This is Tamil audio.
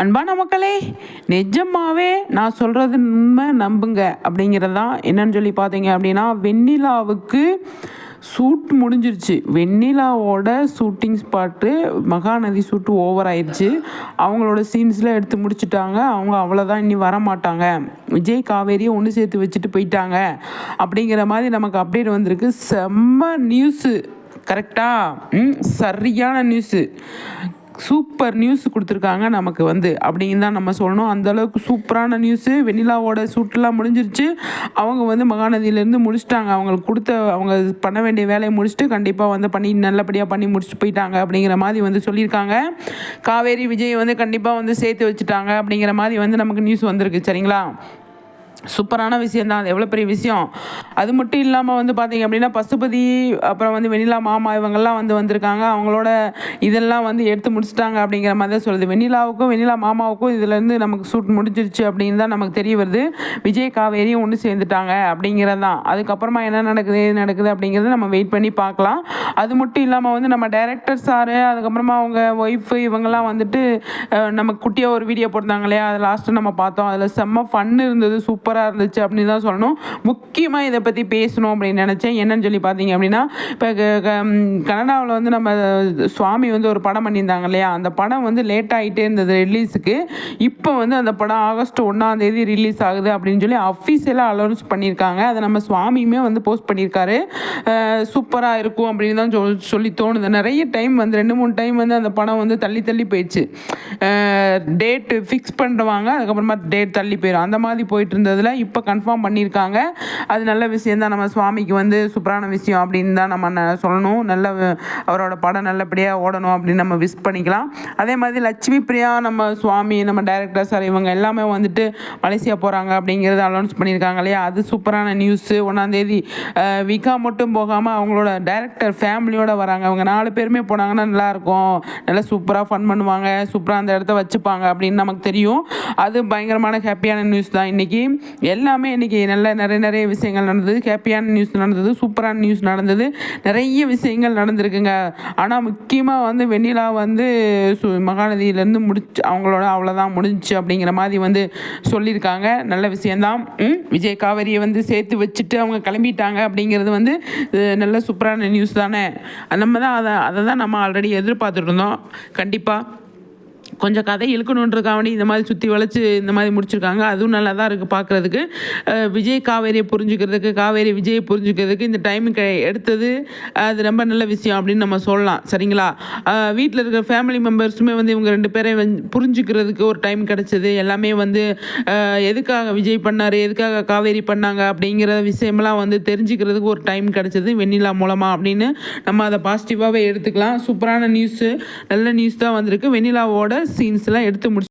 அன்பான மக்களே நிஜமாவே நான் சொல்கிறது உண்மை நம்புங்க. அப்படிங்கிறது தான் என்னன்னு சொல்லி பார்த்தீங்க அப்படின்னா வெண்ணிலாவுக்கு ஷூட் முடிஞ்சிருச்சு. வெண்ணிலாவோட shooting spot Mahanadhi shoot over ஆயிடுச்சு அவங்களோட சீன்ஸ்லாம் எடுத்து முடிச்சிட்டாங்க. அவங்க அவ்வளோதான் இனி வர மாட்டாங்க விஜய் காவேரியை ஒன்று சேர்த்து வச்சுட்டு போயிட்டாங்க. அப்படிங்கிற மாதிரி நமக்கு அப்டேட் வந்திருக்கு. செம்ம நியூஸு கரெக்டாக ம் சரியான நியூஸு சூப்பர் நியூஸ் கொடுத்துருக்காங்க நமக்கு வந்து. அப்படின்னு தான் நம்ம சொல்லணும். அந்தளவுக்கு சூப்பரான நியூஸு வெண்ணிலாவோட ஷூட்லாம் முடிஞ்சிருச்சு. அவங்க வந்து மகாநதியிலேருந்து முடிச்சிட்டாங்க. அவங்களுக்கு கொடுத்த அவங்க பண்ண வேண்டிய வேலையை முடிச்சுட்டு கண்டிப்பாக வந்து பண்ணி நல்லபடியாக பண்ணி முடிச்சுட்டு போயிட்டாங்க அப்படிங்கிற மாதிரி வந்து சொல்லியிருக்காங்க. காவேரி விஜய் வந்து கண்டிப்பாக வந்து சேர்த்து வச்சுட்டாங்க அப்படிங்கிற மாதிரி வந்து நமக்கு நியூஸ் வந்திருக்கு. சரிங்களா? சூப்பரான விஷயம் தான் அது எவ்வளோ பெரிய விஷயம். அது மட்டும் இல்லாமல் வந்து பார்த்தீங்க அப்படின்னா பசுபதி அப்புறம் வந்து வெண்ணிலா மாமா இவங்கெல்லாம் வந்து வந்திருக்காங்க. அவங்களோட இதெல்லாம் வந்து எடுத்து முடிச்சிட்டாங்க அப்படிங்கிற மாதிரி தான் சொல்லுது. வெண்ணிலாவுக்கும் வெண்ணிலா மாமாவுக்கும் இதுலேருந்து நமக்கு ஷூட் முடிஞ்சிருச்சு அப்படின்னு தான் நமக்கு தெரிய வருது. விஜய் காவேரியும் ஒன்று சேர்ந்துட்டாங்க அப்படிங்கிறது தான் அதுக்கப்புறமா என்ன நடக்குது எது நடக்குது அப்படிங்கிறத நம்ம வெயிட் பண்ணி பார்க்கலாம். அது மட்டும் இல்லாமல் வந்து நம்ம டைரக்டர் சாரு அதுக்கப்புறமா அவங்க ஒய்ஃபு இவங்கெல்லாம் வந்துட்டு நம்ம குட்டியாக ஒரு வீடியோ போட்டாங்க இல்லையா? அது லாஸ்ட்டு நம்ம பார்த்தோம். அதில் செம்ம ஃபன் இருந்தது சூப்பராக இருந்துச்சு அப்படின்னு தான் சொல்லணும். முக்கியமாக இதை பற்றி பேசணும் அப்படின்னு நினச்சேன். என்னன்னு சொல்லி பார்த்தீங்க அப்படின்னா இப்போ கனடாவில் வந்து நம்ம சுவாமி வந்து ஒரு படம் பண்ணியிருந்தாங்க இல்லையா? அந்த படம் வந்து லேட் ஆகிட்டே இருந்தது ரிலீஸுக்கு இப்போ வந்து அந்த படம் ஆகஸ்ட் ஒன்றாம் தேதி ரிலீஸ் ஆகுது அப்படின்னு சொல்லி அஃபீஷியலாக அலௌன்ஸ் பண்ணியிருக்காங்க. அதை நம்ம சுவாமியுமே வந்து போஸ்ட் பண்ணியிருக்காரு. சூப்பராக இருக்கும் அப்படின்னு தான் சொல் சொல்லி தோணுது. நிறைய டைம் வந்து ரெண்டு மூணு டைம் வந்து அந்த படம் வந்து தள்ளி தள்ளி போயிடுச்சு. டேட்டு ஃபிக்ஸ் பண்ணுவாங்க அதுக்கப்புறமா டேட் தள்ளி போயிடும். அந்த மாதிரி போயிட்டு இருந்ததில் இப்போ கன்ஃபார்ம் பண்ணியிருக்காங்க. அது நல்ல விஷயம் தான். நம்ம சுவாமிக்கு வந்து சூப்பரான விஷயம் அப்படின்னு தான் நம்ம சொல்லணும். நல்ல அவரோட படம் நல்லபடியாக ஓடணும் அப்படின்னு நம்ம விஷ் பண்ணிக்கலாம். அதே மாதிரி லட்சுமி பிரியா நம்ம சுவாமி நம்ம டைரக்டர் சார் இவங்க எல்லாமே வந்துட்டு மலேசியா போகிறாங்க அப்படிங்கிறத அனௌன்ஸ் பண்ணியிருக்காங்க இல்லையா? அது சூப்பரான நியூஸு ஒன்றாந்தேதி விகா மட்டும் போகாமல் அவங்களோட டைரக்டர் ஃபேமிலியோடு வராங்க. அவங்க நாலு பேருமே போனாங்கன்னா நல்லாயிருக்கும். நல்லா சூப்பராக ஃபன் பண்ணுவாங்க. சூப்பராக அந்த இடத்த வச்சுப்பாங்க அப்படின்னு நமக்கு தெரியும். அது பயங்கரமான ஹாப்பியான நியூஸ் தான் இன்றைக்கி எல்லாமே இன்றைக்கி நல்ல நிறைய நிறைய விஷயங்கள் நடந்தது. ஹாப்பியான நியூஸ் நடந்தது சூப்பரான நியூஸ் நடந்தது. நிறைய விஷயங்கள் நடந்திருக்குங்க. ஆனால் முக்கியமாக வந்து வெண்ணிலா வந்து சு மகாநதியிலேருந்து முடிச்சு அவங்களோட அவ்வளோதான் முடிஞ்சுச்சு அப்படிங்கிற மாதிரி வந்து சொல்லியிருக்காங்க. நல்ல விஷயந்தான் விஜய் காவேரியை வந்து சேர்த்து வச்சுட்டு அவங்க கிளம்பிட்டாங்க அப்படிங்கிறது வந்து நல்ல சூப்பரான நியூஸ் தானே. நம்ம தான் அதை அதை தான் நம்ம ஆல்ரெடி எதிர்பார்த்துட்டு இருந்தோம். கண்டிப்பாக கொஞ்சம் கதை இழுக்கணுன்றக்காண்டி இந்த மாதிரி சுற்றி வளைச்சு இந்த மாதிரி முடிச்சிருக்காங்க. அதுவும் நல்லா தான் இருக்குது பார்க்குறதுக்கு விஜய் காவேரியை புரிஞ்சுக்கிறதுக்கு காவேரி விஜயை புரிஞ்சுக்கிறதுக்கு இந்த டைம் க எடுத்தது அது ரொம்ப நல்ல விஷயம் அப்படின்னு நம்ம சொல்லலாம். சரிங்களா? வீட்டில் இருக்கிற ஃபேமிலி மெம்பர்ஸுமே வந்து இவங்க ரெண்டு பேரையும் புரிஞ்சுக்கிறதுக்கு ஒரு டைம் கிடச்சிது. எல்லாமே வந்து எதுக்காக விஜய் பண்ணார் எதுக்காக காவேரி பண்ணாங்க அப்படிங்கிற விஷயமெல்லாம் வந்து தெரிஞ்சுக்கிறதுக்கு ஒரு டைம் கிடச்சிது வெண்ணிலா மூலமாக அப்படின்னு நம்ம அதை பாசிட்டிவாகவே எடுத்துக்கலாம். சூப்பரான நியூஸு நல்ல நியூஸ் தான் வந்திருக்கு. வெண்ணிலாவோட சீன்ஸ்லாம் எடுத்து முடிச்சு